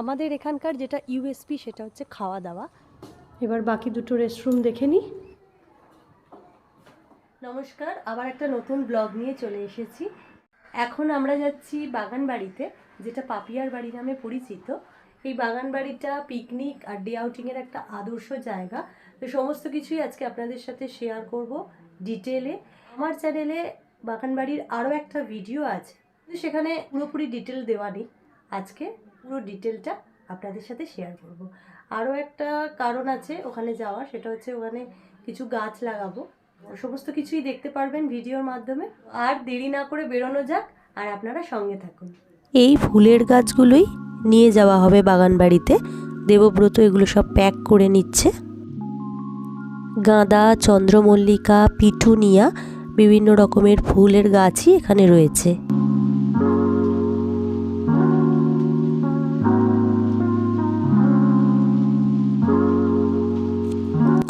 আমাদের এখানকার যেটা ইউএসপি সেটা হচ্ছে খাওয়া দাওয়া এবার বাকি দুটো রেস্টরুম দেখে নিই নমস্কার আবার একটা নতুন ব্লগ নিয়ে চলে এসেছি। এখন আমরা যাচ্ছি বাগান বাড়িতে যেটা পাপিয়ার বাড়ি নামে পরিচিত। এই বাগান বাড়িটা পিকনিক আর ডে আউটিংয়ের একটা আদর্শ জায়গা। তো সমস্ত কিছুই আজকে আপনাদের সাথে শেয়ার করব ডিটেলে আমার চ্যানেলে বাগান বাড়ির আরও একটা ভিডিও আছে। সেখানে পুরোপুরি ডিটেল দেওয়া নেই আজকে। পুরো ডিটেলটা আপনাদের সাথে শেয়ার করব। আরও একটা কারণ আছে ওখানে যাওয়ার, সেটা হচ্ছে ওখানে কিছু গাছ লাগাবো। সমস্ত কিছুই দেখতে পারবেন ভিডিওর মাধ্যমে। আর দেরি না করে বেরোনো যাক আর আপনারা সঙ্গে থাকুন। এই ফুলের গাছগুলোই নিয়ে যাওয়া হবে বাগান বাড়িতে দেবব্রত এগুলো সব প্যাক করে নিচ্ছে। গাঁদা, চন্দ্রমল্লিকা পিটুনিয়া বিভিন্ন রকমের ফুলের গাছই এখানে রয়েছে।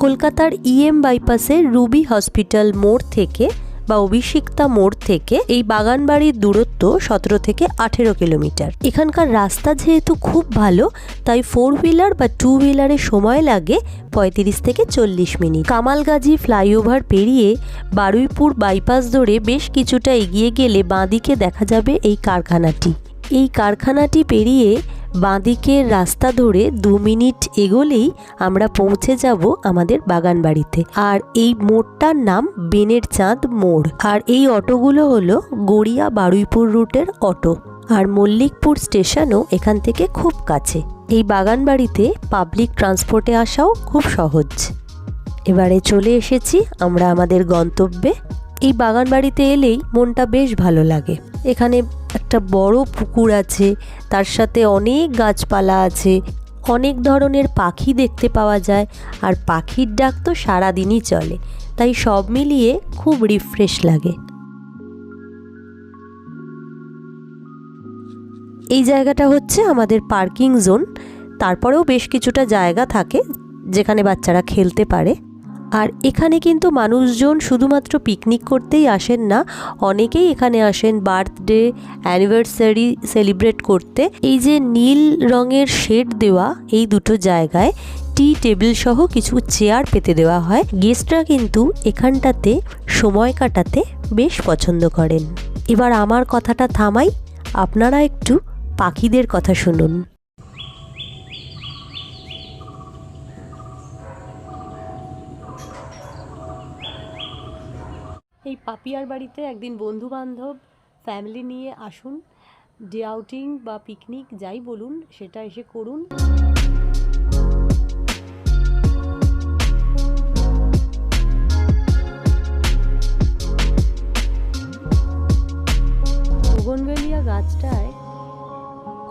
কলকাতার ইএম বাইপাসের রুবি হসপিটাল মোড় থেকে বা অভিষিক্তা মোড় থেকে এই বাগান বাড়ির দূরত্ব সতেরো থেকে আঠেরো কিলোমিটার। এখানকার রাস্তা যেহেতু খুব ভালো, তাই ফোর হুইলার বা টু হুইলারে সময় লাগে পঁয়ত্রিশ থেকে চল্লিশ মিনিট। কামালগাজী ফ্লাইওভার পেরিয়ে বারুইপুর বাইপাস ধরে বেশ কিছুটা এগিয়ে গেলে বাঁদিকে দেখা যাবে এই কারখানাটি। এই কারখানাটি পেরিয়ে বাঁদিকের রাস্তা ধরে দু মিনিট এগোলেই আমরা পৌঁছে যাব আমাদের বাগান বাড়িতে। আর এই মোড়টার নাম বেনের চাঁদ মোড়। আর এই অটোগুলো হলো গড়িয়া বারুইপুর রুটের অটো। আর মল্লিকপুর স্টেশনও এখান থেকে খুব কাছে। এই বাগান বাড়িতে পাবলিক ট্রান্সপোর্টে আসাও খুব সহজ। এবারে চলে এসেছি আমরা আমাদের গন্তব্যে। এই বাগান বাড়িতে এলেই মনটা বেশ ভালো লাগে। এখানে একটা বড় পুকুর আছে, তার সাথে অনেক গাছপালা আছে। অনেক ধরনের পাখি দেখতে পাওয়া যায়, আর পাখির ডাক তো সারাদিনই চলে, তাই সব মিলিয়ে খুব রিফ্রেশ লাগে। এই জায়গাটা হচ্ছে আমাদের পার্কিং জোন তারপরেও বেশ কিছুটা জায়গা থাকে, যেখানে বাচ্চারা খেলতে পারে। আর এখানে কিন্তু মানুষজন শুধুমাত্র পিকনিক করতেই আসেন না, অনেকেই এখানে আসেন বার্থডে অ্যানিভার্সারি সেলিব্রেট করতে। এই যে নীল রঙের শেড দেওয়া এই দুটো জায়গায় টি টেবিল সহ কিছু চেয়ার পেতে দেওয়া হয়। গেস্টরা কিন্তু এখানটাতে সময় কাটাতে বেশ পছন্দ করেন। এবার আমার কথাটা থামাই, আপনারা একটু পাখিদের কথা শুনুন। এই পাপিয়ার বাড়িতে একদিন বন্ধু বান্ধব ফ্যামিলি নিয়ে আসুন ডে আউটিং বা পিকনিক যাই বলুন, সেটা এসে করুন। বোগনভেলিয়া গাছটায়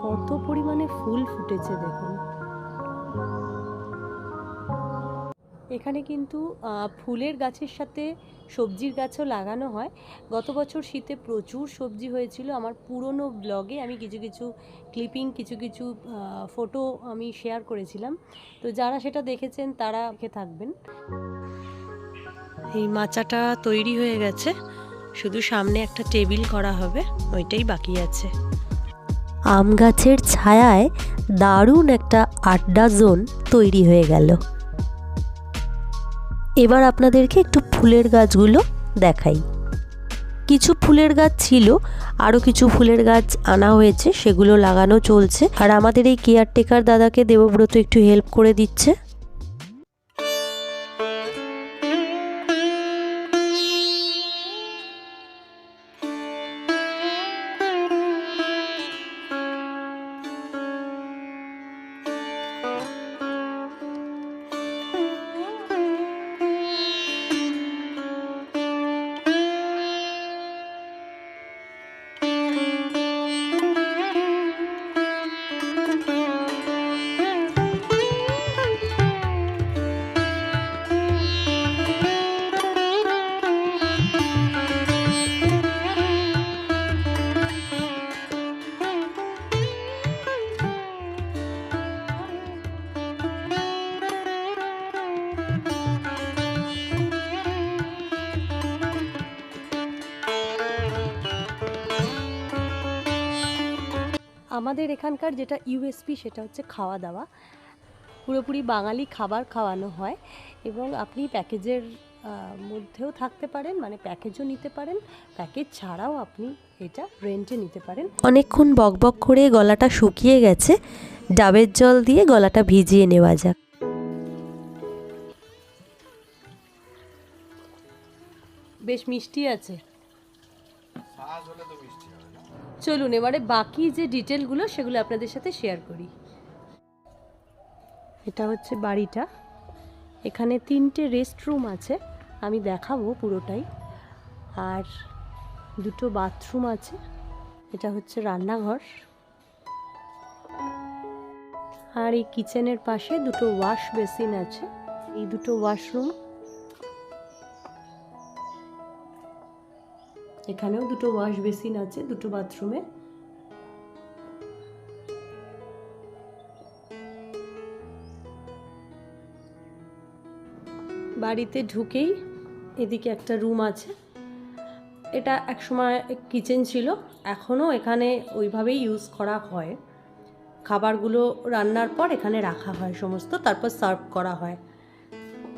কত পরিমাণে ফুল ফুটেছে দেখুন। এখানে কিন্তু ফুলের গাছের সাথে সবজির গাছও লাগানো হয়। গত বছর শীতে প্রচুর সবজি হয়েছিল। আমার পুরনো ব্লগে আমি কিছু কিছু ক্লিপিং কিছু কিছু ফটো আমি শেয়ার করেছিলাম। তো যারা সেটা দেখেছেন, তারা থাকবেন। এই মাচাটা তৈরি হয়ে গেছে। শুধু সামনে একটা টেবিল করা হবে, ওইটাই বাকি আছে। আম গাছের ছায়ায় দারুণ একটা আড্ডা জোন তৈরি হয়ে গেল। এবার আপনাদেরকে একটু ফুলের গাছগুলো দেখাই। কিছু ফুলের গাছ ছিল, আরও কিছু ফুলের গাছ আনা হয়েছে, সেগুলো লাগানো চলছে। আর আমাদের এই কেয়ারটেকার দাদাকে দেবব্রত একটু হেল্প করে দিচ্ছে। আমাদের এখানকার যেটা ইউএসপি সেটা হচ্ছে খাওয়া দাওয়া পুরোপুরি বাঙালি খাবার খাওয়ানো হয় এবং আপনি প্যাকেজের মধ্যেও থাকতে পারেন মানে প্যাকেজও নিতে পারেন। প্যাকেজ ছাড়াও আপনি এটা রেন্টে নিতে পারেন। অনেকক্ষণ বকবক করে গলাটা শুকিয়ে গেছে ডাবের জল দিয়ে গলাটা ভিজিয়ে নেওয়া যাক। বেশ মিষ্টি আছে। চলুন, এবারে বাকি যে ডিটেলগুলো সেগুলো আপনাদের সাথে শেয়ার করি। এটা হচ্ছে বাড়িটা। এখানে তিনটে রেস্ট রুম আছে, আমি দেখাবো পুরোটাই। আর দুটো বাথরুম আছে, এটা হচ্ছে রান্নাঘর। আর এই কিচেনের পাশে দুটো ওয়াশ বেসিন আছে, এই দুটো ওয়াশরুম এখানেও দুটো ওয়াশ বেসিন আছে, দুটো বাথরুমে। বাড়িতে ঢুকেই এদিকে একটা রুম আছে। এটা একসময় কিচেন ছিল এখনও এখানে ওইভাবেই ইউজ করা হয়। খাবারগুলো রান্নার পর এখানে রাখা হয় সমস্ত, তারপর সার্ভ করা হয়।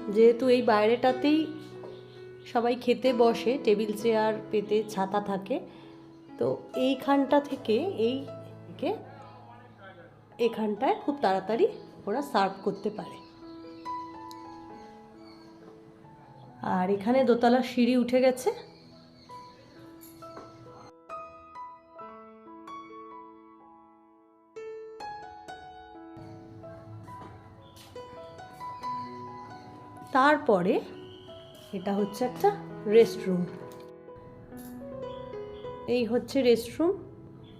যেহেতু এই বাইরেটাতেই সবাই খেতে বসে, টেবিল চেয়ার পেতে ছাতা থাকে। তো এইখানটা থেকে এই থেকে এখানটায় খুব তাড়াতাড়ি ওরা সার্ভ করতে পারে। আর এখানে দোতলা সিঁড়ি উঠে গেছে। তারপরে এটা হচ্ছে একটা রেস্টরুম এই হচ্ছে রেস্টরুম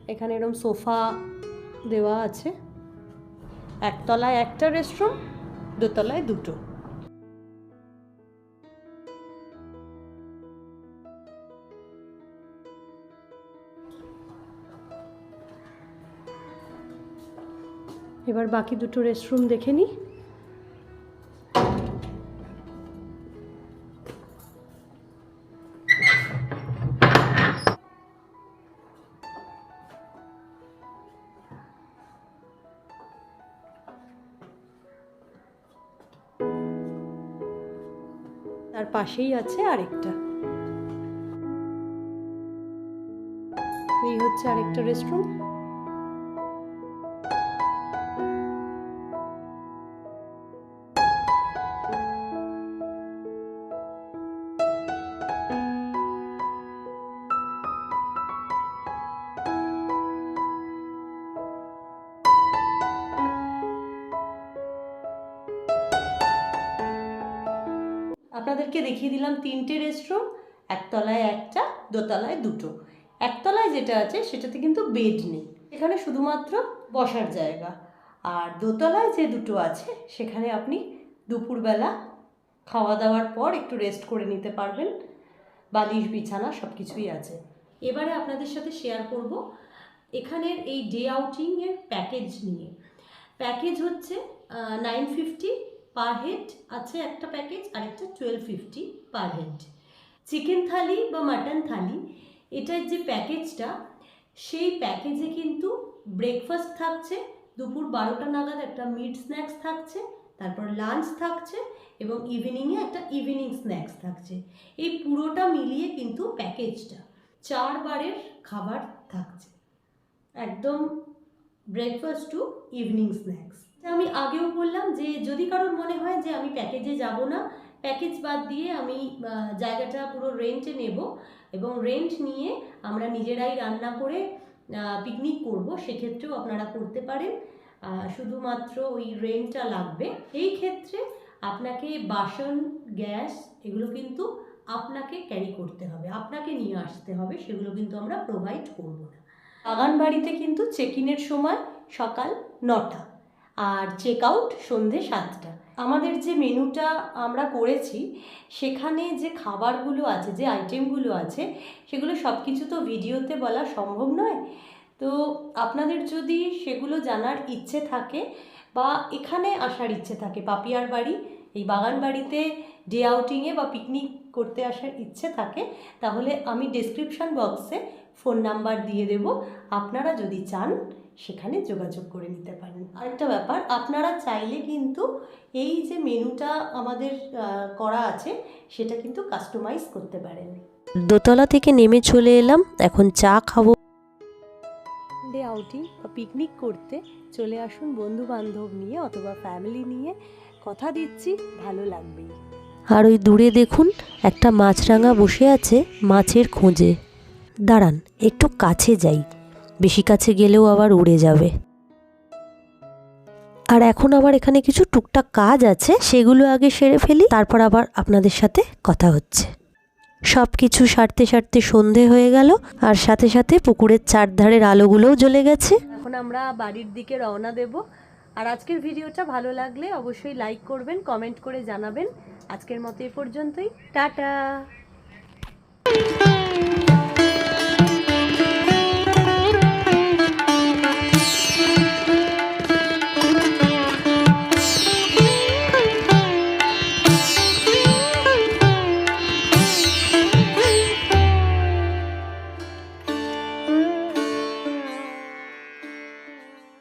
এখানে এরকম সোফা দেওয়া আছে। একতলায় একটা রেস্টরুম দোতলায় দুটো। এবার বাকি দুটো রেস্টরুম দেখে নিই। পাশেই আছে আরেকটা। এই হচ্ছে আরেকটা রেস্টরুম আপনাদেরকে দেখিয়ে দিলাম তিনটে রেস্টরুম একতলায় একটা, দোতলায় দুটো। একতলায় যেটা আছে, সেটাতে কিন্তু বেড নেই। এখানে শুধুমাত্র বসার জায়গা। আর দোতলায় যে দুটো আছে, সেখানে আপনি দুপুরবেলা খাওয়া দাওয়ার পর একটু রেস্ট করে নিতে পারবেন। বালিশ, বিছানা সব কিছুই আছে। এবারে আপনাদের সাথে শেয়ার করব এখানের এই ডে আউটিংয়ের প্যাকেজ নিয়ে। প্যাকেজ হচ্ছে নাইন ফিফটি পার হেড আছে একটা প্যাকেজ আর একটা twelve fifty per head chicken thali বা মাটন থালি এটার যে প্যাকেজটা সেই প্যাকেজে কিন্তু ব্রেকফাস্ট থাকছে, দুপুর বারোটা নাগাদ একটা মিড স্ন্যাক্স থাকছে, তারপর লাঞ্চ থাকছে এবং ইভিনিংয়ে একটা ইভিনিং স্ন্যাক্স থাকছে। এই পুরোটা মিলিয়ে কিন্তু প্যাকেজটা চারবারের খাবার থাকছে। একদম ব্রেকফাস্ট টু ইভিনিং স্ন্যাক্স আমি আগেও বললাম যে যদি কারোর মনে হয় যে আমি প্যাকেজে যাব না প্যাকেজ বাদ দিয়ে আমি জায়গাটা পুরো রেন্টে নেব এবং রেন্ট নিয়ে আমরা নিজেরাই রান্না করে পিকনিক করব, সেক্ষেত্রেও আপনারা করতে পারেন। শুধুমাত্র ওই রেন্টটা লাগবে। এই ক্ষেত্রে আপনাকে বাসন, গ্যাস এগুলো কিন্তু আপনাকে ক্যারি করতে হবে, আপনাকে নিয়ে আসতে হবে, সেগুলো কিন্তু আমরা প্রোভাইড করব না। বাগান বাড়িতে কিন্তু চেক ইনের সময় সকাল নটা। আর চেক আউট সন্ধে সাতটা। আমাদের যে মেনুটা আমরা করেছি, সেখানে যে খাবারগুলো আছে, যে আইটেমগুলো আছে, সেগুলো সব কিছু তো ভিডিওতে বলা সম্ভব নয়। তো আপনাদের যদি সেগুলো জানার ইচ্ছে থাকে বা এখানে আসার ইচ্ছে থাকে, পাপিয়ার বাড়ি, এই বাগান বাড়িতে ডে আউটিংয়ে বা পিকনিক করতে আসার ইচ্ছে থাকে, তাহলে আমি ডেসক্রিপশন বক্সে ফোন নাম্বার দিয়ে দেব। আপনারা যদি চান সেখানে যোগাযোগ করে নিতে পারেন। আরেকটা ব্যাপার আপনারা চাইলে কিন্তু এই যে মেনুটা আমাদের করা আছে সেটা কিন্তু কাস্টমাইজ করতে পারেন। দোতলা থেকে নেমে চলে এলাম এখন চা খাব। ডে আউটিং বা পিকনিক করতে চলে আসুন বন্ধু বান্ধব নিয়ে অথবা ফ্যামিলি নিয়ে। কথা দিচ্ছি ভালো লাগবেই আর ওই দূরে দেখুন একটা মাছরাঙা বসে আছে মাছের খোঁজে। দাঁড়ান একটু কাছে যাই। বেশি কাছে গেলেও আবার উড়ে যাবে। আর এখন আবার এখানে কিছু টুকটাক কাজ আছে, সেগুলো আগে সেরে ফেলি, তারপর আবার আপনাদের সাথে কথা হচ্ছে। সব কিছু সারতে সারতে সন্ধে হয়ে গেল, আর সাথে সাথে পুকুরের চারধারের আলোগুলোও জ্বলে গেছে। এখন আমরা বাড়ির দিকে রওনা দেব। আর আজকের ভিডিওটা ভালো লাগলে অবশ্যই লাইক করবেন, কমেন্ট করে জানাবেন। আজকের মতো এ পর্যন্তই। টাটা!